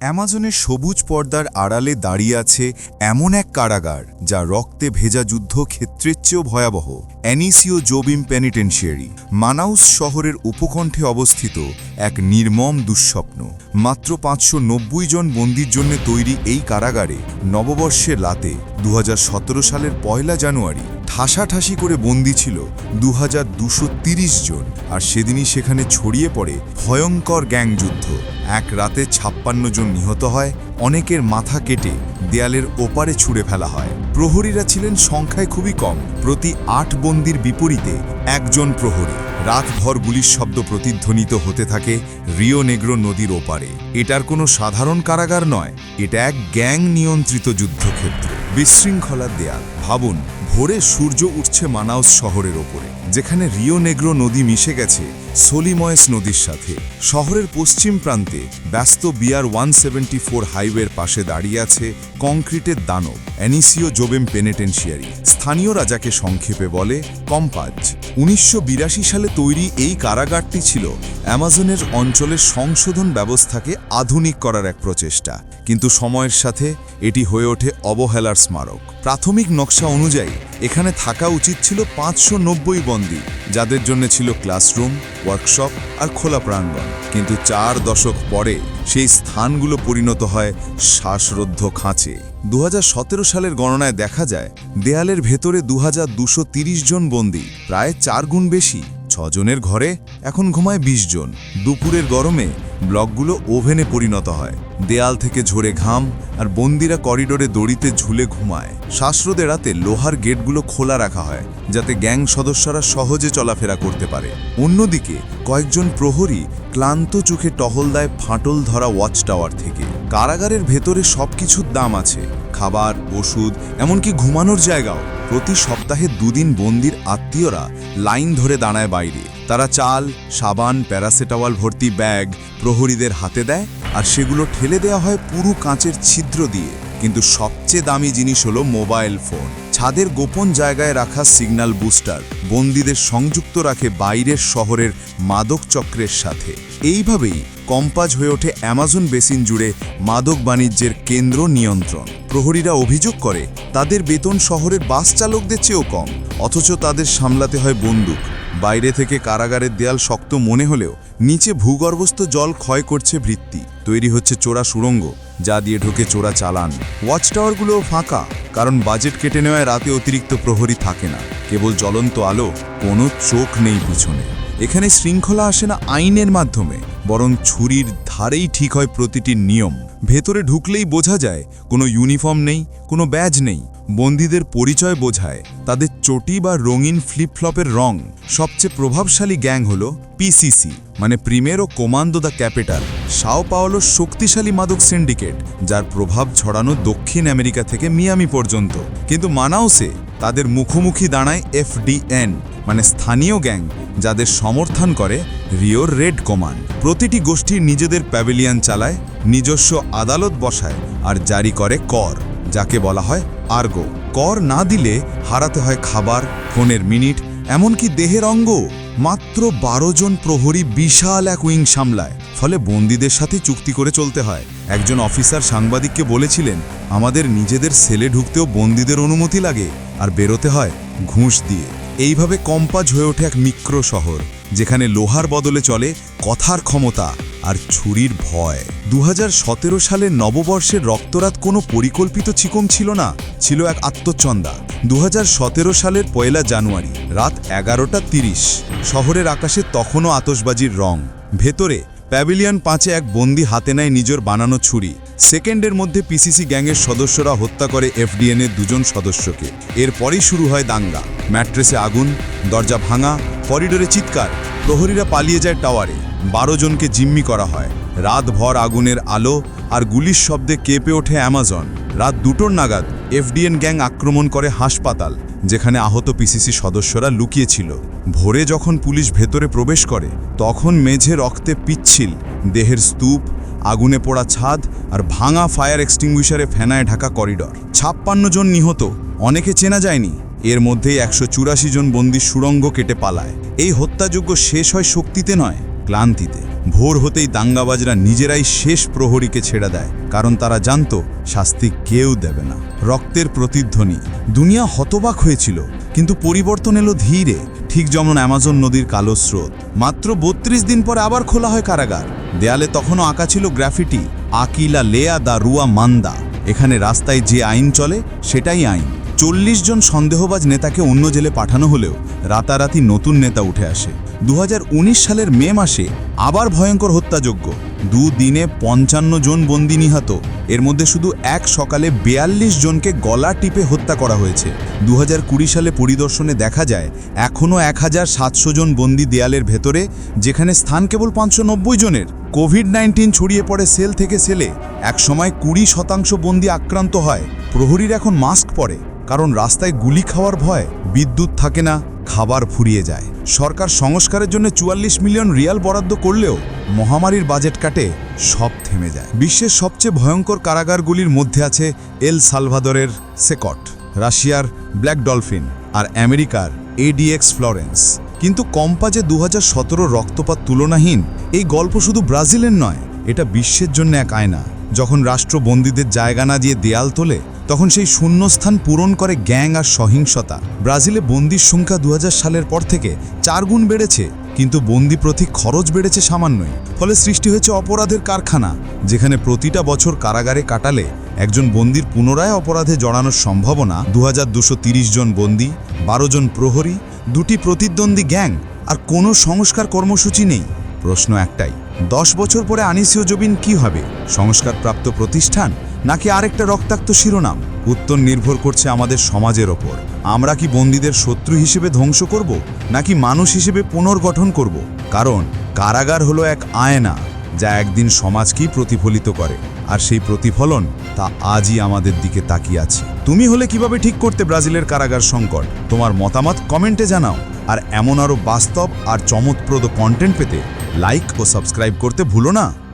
অ্যামাজনের সবুজ পর্দার আড়ালে দাঁড়িয়ে আছে এমন এক কারাগার, যা রক্তে ভেজা যুদ্ধ ক্ষেত্রের চেয়েও ভয়াবহ, অ্যানিসিও জোবিম প্যানিটেনশিয়ারি মানাউস শহরের উপকণ্ঠে অবস্থিত এক নির্মম দুঃস্বপ্ন। মাত্র পাঁচশো নব্বই জন বন্দির জন্য তৈরি এই কারাগারে নববর্ষের রাতে দু সালের পয়লা জানুয়ারি ঠাসাঠাসি করে বন্দি ছিল দু জন আর সেদিনই সেখানে ছড়িয়ে পড়ে ভয়ঙ্কর গ্যাং যুদ্ধ। এক রাতে ছাপ্পান্ন জন নিহত হয়, অনেকের মাথা কেটে দেয়ালের ওপারে ছুঁড়ে ফেলা হয়। প্রহরীরা ছিলেন সংখ্যায় খুবই কম, প্রতি আট বন্দির বিপরীতে একজন প্রহরী। রাতভর গুলির শব্দ প্রতিধ্বনিত হতে থাকে রিও নেগ্রো নদীর ওপারে। এটার কোনো সাধারণ কারাগার নয়। এটা এক গ্যাং নিয়ন্ত্রিত যুদ্ধক্ষেত্র। বিশৃঙ্খলার দেয়াল। ভাবুন, ভোরে সূর্য উঠছে মানাউস শহরের ওপরে। যেখানে রিও নেগ্রো নদী মিশে গেছে, সোলিময়েস নদীর সাথে। শহরের পশ্চিম প্রান্তে ব্যস্ত বিয়ার ওয়ান সেভেন্টি ফোর হাইওয়ের পাশে দাঁড়িয়ে আছে কংক্রিটের দানব, অ্যানিসিও জোবেম পেনেটেনশিয়ারি। স্থানীয়রা যাকে সংক্ষেপে বলে, কম্পাজ। উনিশশো বিরাশি সালে তৈরি এই কারাগারটি ছিল অ্যামাজনের অঞ্চলের সংশোধন ব্যবস্থাকে আধুনিক করার এক প্রচেষ্টা। কিন্তু সময়ের সাথে এটি হয়ে ওঠে অবহেলার স্মারক। প্রাথমিক নকশা অনুযায়ী, এখানে থাকা উচিত ছিল পাঁচশো নব্বই বন্দী, যাদের জন্য ছিল ক্লাসরুম, ওয়ার্কশপ আর খোলা প্রাঙ্গণ। কিন্তু চার দশক পরে সেই স্থানগুলো পরিণত হয় শ্বাসরুদ্ধ খাঁচে। দু হাজার সতেরো সালের গণনায় দেখা যায়, দেয়ালের ভেতরে দু জন বন্দী, প্রায় চার গুণ বেশি। ছজনের ঘরে এখন ঘুমায় ২০ জন। দুপুরের গরমে ব্লকগুলো ওভেনে পরিণত হয়। দেয়াল থেকে ঝরে ঘাম আর বন্দিরা করিডোরে দড়িতে ঝুলে ঘুমায়। শ্বাসরোধে রাতে লোহার গেটগুলো খোলা রাখা হয়, যাতে গ্যাং সদস্যরা সহজে চলাফেরা করতে পারে। অন্যদিকে, কয়েকজন প্রহরী ক্লান্ত চোখে টহল দেয় ফাটল ধরা ওয়াচ টাওয়ার থেকে। কারাগারের ভেতরে সবকিছুর দাম আছে। খাবার, ওষুধ, এমনকি ঘুমানোর জায়গাও। প্রতি সপ্তাহে দুদিন বন্দির আত্মীয়রা লাইন ধরে দাঁড়ায় বাইরে। তারা চাল, সাবান, প্যারাসিটামল ভর্তি ব্যাগ প্রহরীদের হাতে দেয় আর সেগুলো ঠেলে দেওয়া হয় পুরু কাঁচের ছিদ্র দিয়ে। কিন্তু সবচেয়ে দামি জিনিস হলো মোবাইল ফোন। ছাদের গোপন জায়গায় রাখা সিগন্যাল বুস্টার বন্দীদের সংযুক্ত রাখে বাইরের শহরের মাদক চক্রের সাথে। এইভাবেই কম্পাজ হয়ে ওঠে অ্যামাজন বেসিন জুড়ে মাদক বাণিজ্যের কেন্দ্র নিয়ন্ত্রণ। প্রহরীরা অভিযোগ করে, তাদের বেতন শহরের বাস চালকদের চেয়েও কম, অথচ তাদের সামলাতে হয় বন্দুক। বাইরে থেকে কারাগারের দেয়াল শক্ত মনে হলেও নিচে ভূগর্ভস্থ জল ক্ষয় করছে বৃত্তি তৈরি হচ্ছে চোরা সুড়ঙ্গ, যা দিয়ে ঢোকে চোরা চালান। ওয়াচ টাওয়ারগুলোও ফাঁকা, কারণ বাজেট কেটে নেওয়ায় রাতে অতিরিক্ত প্রহরী থাকে না। কেবল জ্বলন্ত আলো, কোনো চোখ নেই পিছনে। এখানে শৃঙ্খলা আসে না আইনের মাধ্যমে, বরং ছুরির ধারেই ঠিক হয় প্রতিটি নিয়ম। ভেতরে ঢুকলেই বোঝা যায়, কোনো ইউনিফর্ম নেই, কোনো ব্যাজ নেই। বন্দীদের পরিচয় বোঝায়, তাদের চটি বা রঙিন ফ্লিপফ্লপের রং। সবচেয়ে প্রভাবশালী গ্যাং হল পিসিসি মানে প্রিমের ও Comando da Capital. Sao Paulo শক্তিশালী মাদক সিন্ডিকেট, যার প্রভাব ছড়ানো দক্ষিণ আমেরিকা থেকে মিয়ামি পর্যন্ত। কিন্তু মানাউসে তাদের মুখোমুখি দাঁড়ায় এফডিএন। মানে স্থানীয় গ্যাং যাদের সমর্থন করে রিওর রেড কমান্ড। প্রতিটি গোষ্ঠীর নিজেদের প্যাভিলিয়ন চালায়, নিজস্ব আদালত বসায় আর জারি করে কর, যাকে বলা হয় আর্গো। কর না দিলে হারাতে হয় খাবার, ফোনের মিনিট, এমনকি দেহের অঙ্গ মাত্র বারো জন প্রহরী বিশাল এক উইং সামলায়, ফলে বন্দীদের সাথে চুক্তি করে চলতে হয়। একজন অফিসার সাংবাদিককে বলেছিলেন, আমাদের নিজেদের সেলে ঢুকতেও বন্দীদের অনুমতি লাগে, আর বেরোতে হয় ঘুষ দিয়ে। এইভাবে কম্পাজ হয়ে ওঠে এক মিক্র শহর, যেখানে লোহার বদলে চলে কথার ক্ষমতা আর ছুরির ভয়। দু হাজার সতেরো সালের নববর্ষের রক্তরাত কোনো পরিকল্পিত চিকম ছিল না, ছিল এক আত্মচন্দা। দু হাজার সতেরো সালের পয়লা জানুয়ারি, রাত এগারোটা তিরিশ। শহরের আকাশে তখনও আতসবাজির রং। ভেতরে প্যাভিলিয়ন পাঁচে এক বন্দি হাতে নেয় নিজের বানানো ছুরি। সেকেন্ডের মধ্যে পিসিসি গ্যাংয়ের সদস্যরা হত্যা করে এফডিএন এর দুজন সদস্যকে। এরপরই শুরু হয় দাঙ্গা। ম্যাট্রেসে আগুন, দরজা ভাঙা, করিডোরে চিৎকার, প্রহরীরা পালিয়ে যায় টাওয়ারে। বারো জনকে জিম্মি করা হয়। রাতভর আগুনের আলো আর গুলির শব্দে কেঁপে ওঠে অ্যামাজন। রাত দুটোর নাগাদ এফডিএন গ্যাং আক্রমণ করে হাসপাতাল। যেখানে আহত পিসিসি সদস্যরা লুকিয়েছিল। ভোরে যখন পুলিশ ভেতরে প্রবেশ করে, তখন মেঝে রক্তে পিচ্ছিল। দেহের স্তূপ, আগুনে পোড়া ছাদ আর ভাঙা ফায়ার এক্সটিংগুইশারে ফেনায় ঢাকা করিডর। ছাপ্পান্ন জন নিহত, অনেকে চেনা যায়নি। এর মধ্যেই একশো চুরাশি জন বন্দি সুড়ঙ্গ কেটে পালায়। এই হত্যাযোগ্য শেষ হয় শক্তিতে নয়, ক্লান্তিতে। ভোর হতেই দাঙ্গাবাজরা নিজেরাই শেষ প্রহরীকে ছেড়ে দেয়, কারণ তারা জানত শাস্তি কেউ দেবে না। রক্তের প্রতিধ্বনি। দুনিয়া হতবাক হয়েছিল, কিন্তু পরিবর্তন এলো ধীরে, ঠিক যেমন অ্যামাজন নদীর কালো স্রোত। মাত্র বত্রিশ দিন পরে আবার খোলা হয় কারাগার। দেয়ালে তখনও আঁকা ছিল গ্রাফিটি, আকিলা লেয়া দা রুয়া মান্দা। এখানে রাস্তায় যে আইন চলে, সেটাই আইন। চল্লিশ জন সন্দেহবাজ নেতাকে অন্য জেলে পাঠানো হলেও রাতারাতি নতুন নেতা উঠে আসে। দু হাজার উনিশ সালের মে মাসে আবার ভয়ঙ্কর হত্যাযোগ্য দুদিনে পঞ্চান্ন জন বন্দি নিহত। এর মধ্যে শুধু এক সকালে বেয়াল্লিশ জনকে গলা টিপে হত্যা করা হয়েছে। দু হাজার কুড়ি সালে পরিদর্শনে দেখা যায়, এখনও এক হাজার সাতশো জন বন্দি দেয়ালের ভেতরে, যেখানে স্থান কেবল পাঁচশো নব্বই জনের। কোভিড নাইন্টিন ছড়িয়ে পড়ে সেল থেকে সেলে, একসময় কুড়ি শতাংশ বন্দি আক্রান্ত হয়। প্রহরীর এখন মাস্ক পরে। কারণ রাস্তায় গুলি খাওয়ার ভয় বিদ্যুৎ থাকে না, খাবার ফুরিয়ে যায়। সরকার সংস্কারের জন্য চুয়াল্লিশ মিলিয়ন রিয়াল বরাদ্দ করলেও মহামারীর বাজেট কাটে, সব থেমে যায়। বিশ্বের সবচেয়ে ভয়ঙ্কর কারাগারগুলির মধ্যে আছে এল সালভাদরের সেকট, রাশিয়ার ব্ল্যাক ডলফিন আর আমেরিকার এডিএক্স ফ্লরেন্স। কিন্তু কম্পাজে দু হাজার সতেরো রক্তপাত তুলনাহীন, এই গল্প শুধু ব্রাজিলের নয়, এটা বিশ্বের জন্য এক আয়না। যখন রাষ্ট্র বন্দীদের জায়গা না দিয়ে দেয়াল তোলে, তখন সেই শূন্যস্থান পূরণ করে গ্যাং আর সহিংসতা। ব্রাজিলে বন্দির সংখ্যা দু হাজার সালের পর থেকে চার গুণ বেড়েছে, কিন্তু বন্দি প্রতি খরচ বেড়েছে সামান্যই। ফলে সৃষ্টি হয়েছে অপরাধের কারখানা, যেখানে প্রতিটা বছর কারাগারে কাটালে একজন বন্দির পুনরায় অপরাধে জড়ানোর সম্ভাবনা দু জন বন্দি, বারো জন প্রহরী, দুটি প্রতিদ্বন্দ্বী গ্যাং, আর কোনো সংস্কার কর্মসূচি নেই। প্রশ্ন একটাই, দশ বছর পরে আনিসিও জবিন কি হবে? সংস্কারপ্রাপ্ত প্রতিষ্ঠান নাকি আরেকটা রক্তাক্ত শিরোনাম? উত্তর নির্ভর করছে আমাদের সমাজের ওপর। আমরা কি বন্দীদের শত্রু হিসেবে ধ্বংস করব, নাকি মানুষ হিসেবে পুনর্গঠন করব? কারণ কারাগার হলো এক আয়না, যা একদিন সমাজকেই প্রতিফলিত করে, আর সেই প্রতিফলন তা আজই আমাদের দিকে তাকিয়ে আছে। তুমি হলে কীভাবে ঠিক করতে ব্রাজিলের কারাগার সংকট? তোমার মতামত কমেন্টে জানাও, আর এমন আরও বাস্তব আর চমৎপ্রদ কন্টেন্ট পেতে লাইক ও সাবস্ক্রাইব করতে ভুলো না।